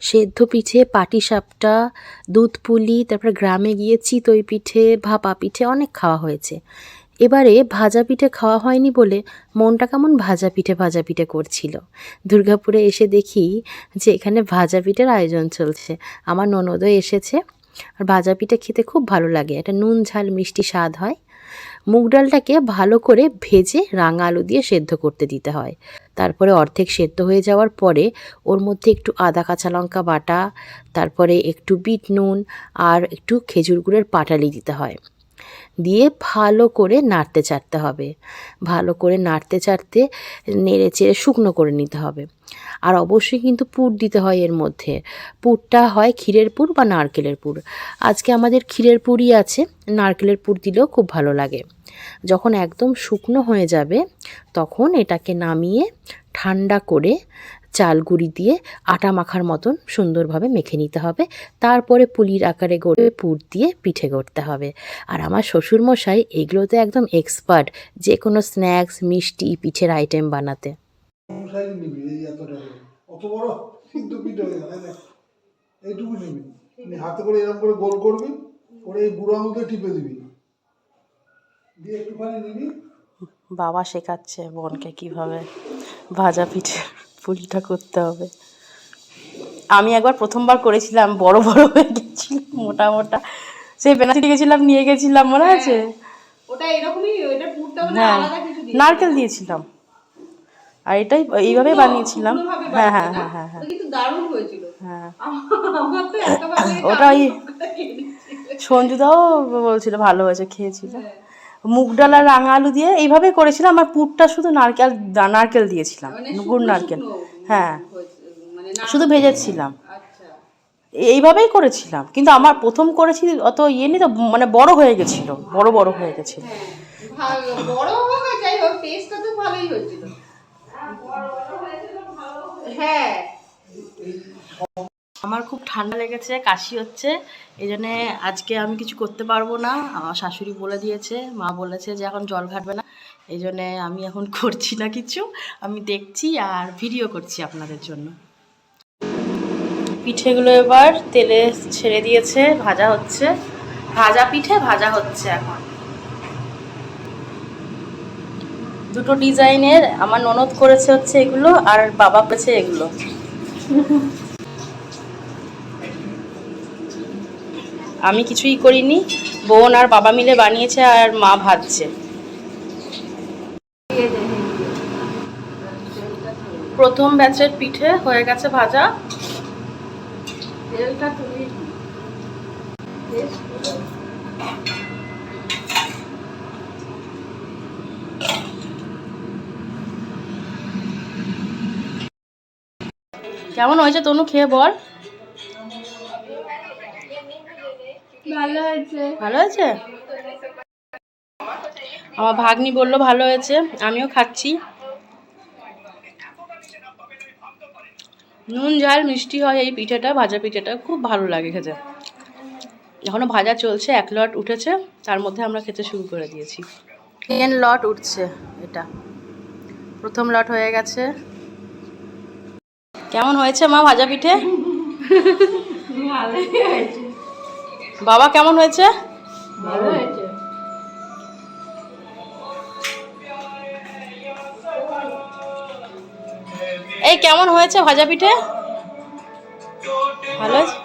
সেদ্ধ পিঠে, পাটিসাপটা, দুধ পুলি, তারপর গ্রামে গিয়ে চিতই পিঠে, ভাপা পিঠে অনেক খাওয়া হয়েছে। এবারে ভাজা পিঠে খাওয়া হয়নি বলে মনটা কেমন ভাজা পিঠে ভাজা পিঠে করছিল। দুর্গাপুরে এসে দেখি যে এখানে ভাজা পিঠের আয়োজন চলছে। আমার ননদও এসেছে। আর ভাজা পিঠে খেতে খুব ভালো লাগে। একটা নুন, ঝাল, মিষ্টি স্বাদ হয়। মুগ ডালটাকে ভালো করে ভেজে রাঙা আলু দিয়ে সেদ্ধ করতে দিতে হয়। তারপরে অর্ধেক সেদ্ধ হয়ে যাওয়ার পরে ওর মধ্যে একটু আদা, কাঁচা লঙ্কা বাটা, তারপরে একটু বিট নুন আর একটু খেজুর গুঁড়ের পাটালি দিতে হয়। দিয়ে ভালো করে নাড়তে চাড়তে হবে। ভালো করে নাড়তে চাড়তে নেড়ে চেড়ে শুকনো করে নিতে হবে। আর অবশ্যই কিন্তু পুর দিতে হয় এর মধ্যে। পুরটা হয় ক্ষীরের পুর বা নারকেলের পুর। আজকে আমাদের ক্ষীরের পুরই আছে, নারকেলের পুর দিলেও খুব ভালো লাগে। যখন একদম শুকনো হয়ে যাবে, তখন এটাকে নামিয়ে ঠান্ডা করে চাল গুঁড়ি দিয়ে আটা মাখার মতন সুন্দরভাবে মেখে নিতে হবে। তারপরে পুলির আকারে গড়ে পুর দিয়ে পিঠে গড়তে হবে। আর আমার শ্বশুরমশাই এগুলোতে একদম এক্সপার্ট যে কোনো স্ন্যাক্স মিষ্টি পিঠের আইটেম বানাতে। মশারি নিবি এই এতটা করে। অত বড়? কিন্তু পিঠে হয়ে গেল এইটুকু নিবি। হাতে করে এরকম করে গোল করবি করে এই বুড়ো আঙুলটা টিপে দিবি। দিয়ে একটুখানি নিবি। বাবা শেখাচ্ছে বোনকে কীভাবে ভাজা পিঠে। পুলিটা করতে হবে। আমি একবার প্রথমবার করেছিলাম বড় বড় হয়ে গেছিল মোটা মোটা। সেই বেনারসি গেছিলাম নিয়ে গেছিলাম মনে আছে? ওটা এরকমই ওটা পুরটা মানে হ্যাঁ আলাদা কিছু নারকেল দিয়েছিলাম। আর এটাই এইভাবেই বানিয়েছিলাম। হ্যাঁ হ্যাঁ হ্যাঁ হ্যাঁ হ্যাঁ কিন্তু দারুণ হয়েছিল। হ্যাঁ। আমার তো একটা ভালো ওটা ওই সঞ্জুদাও বলছিল ভালো হয়েছে খেয়েছিল। মুগ ডাল আর রাঙা আলু দিয়ে এইভাবেই করেছিলাম আর পুরটা শুধু নারকেল নারকেল দিয়েছিলাম গুড় নারকেল। হ্যাঁ। মানে শুধু ভেজেছিলাম। আচ্ছা। এইভাবেই করেছিলাম কিন্তু আমার প্রথম করেছি অত ইয়ে নেই তো মানে বড় হয়ে গেছিল বড় বড় হয়ে গেছিল। হ্যাঁ। আমার খুব ঠান্ডা লেগেছে, কাশি হচ্ছে এই জন্যে আজকে আমি কিছু করতে পারব না। আমার শাশুড়ি বলে দিয়েছে, মা বলেছে যে এখন জল ঘাটবে না এই জন্যে আমি এখন করছি না কিছু। আমি দেখছি আর ভিডিও করছি আপনাদের জন্য। পিঠেগুলো এবার তেলে ছেড়ে দিয়েছে, ভাজা হচ্ছে। ভাজা পিঠে, ভাজা হচ্ছে এখন। দুটো ডিজাইনের, আমার ননদ করেছে হচ্ছে এগুলো, আর বাবা করেছে এগুলো। আমি কিছুই করিনি। বোন আর বাবা মিলে বানিয়েছে আর মা ভাজছে। প্রথম ব্যাচের পিঠে হয়ে গেছে ভাজা। কেমন হয়েছে তনু? খেয়ে বল। ভালো হয়েছে ভালো হয়েছে আমার ভাগ্নি বলল ভালো হয়েছে আমিও খাচ্ছি। নুন ঝাল মিষ্টি হয় এই পিঠেটা ভাজা পিঠেটা খুব ভালো লাগে খেতে। এখনও ভাজা চলছে এক লট উঠেছে তার মধ্যে আমরা খেতে শুরু করে দিয়েছি। সেকেন্ড লট উঠছে এটা। প্রথম লট হয়ে গেছে। কেমন হয়েছে মা ভাজা পিঠে? বাবা কেমন হয়েছে? ভালো হয়েছে। এই কেমন হয়েছে ভাজা পিঠে? ভালো হয়েছে?